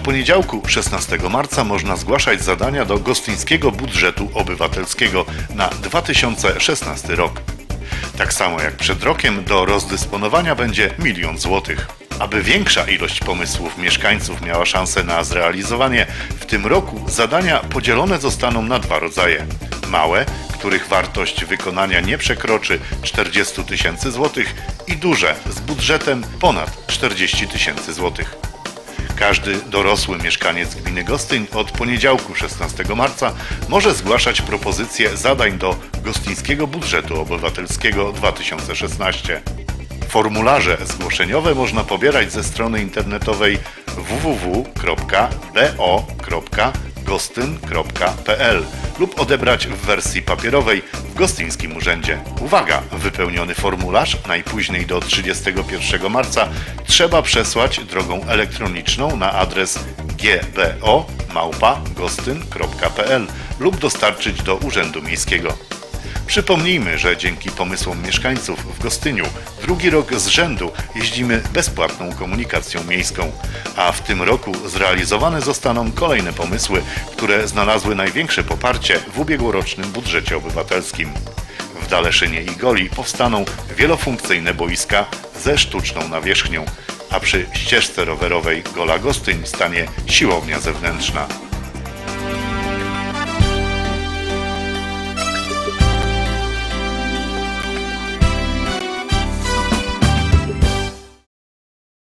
poniedziałku 16 marca można zgłaszać zadania do Gostyńskiego Budżetu Obywatelskiego na 2016 rok. Tak samo jak przed rokiem do rozdysponowania będzie milion złotych. Aby większa ilość pomysłów mieszkańców miała szansę na zrealizowanie, w tym roku zadania podzielone zostaną na dwa rodzaje. Małe, których wartość wykonania nie przekroczy 40 tysięcy złotych i duże z budżetem ponad 40 tysięcy złotych. Każdy dorosły mieszkaniec gminy Gostyń od poniedziałku 16 marca może zgłaszać propozycje zadań do Gostyńskiego Budżetu Obywatelskiego 2016. Formularze zgłoszeniowe można pobierać ze strony internetowej www.bo.gostyn.pl lub odebrać w wersji papierowej w Gostyńskim Urzędzie. Uwaga! Wypełniony formularz najpóźniej do 31 marca trzeba przesłać drogą elektroniczną na adres gbo.gostyn.pl lub dostarczyć do Urzędu Miejskiego. Przypomnijmy, że dzięki pomysłom mieszkańców w Gostyniu drugi rok z rzędu jeździmy bezpłatną komunikacją miejską, a w tym roku zrealizowane zostaną kolejne pomysły, które znalazły największe poparcie w ubiegłorocznym budżecie obywatelskim. W Daleszynie i Goli powstaną wielofunkcyjne boiska ze sztuczną nawierzchnią, a przy ścieżce rowerowej Gola Gostyń stanie siłownia zewnętrzna.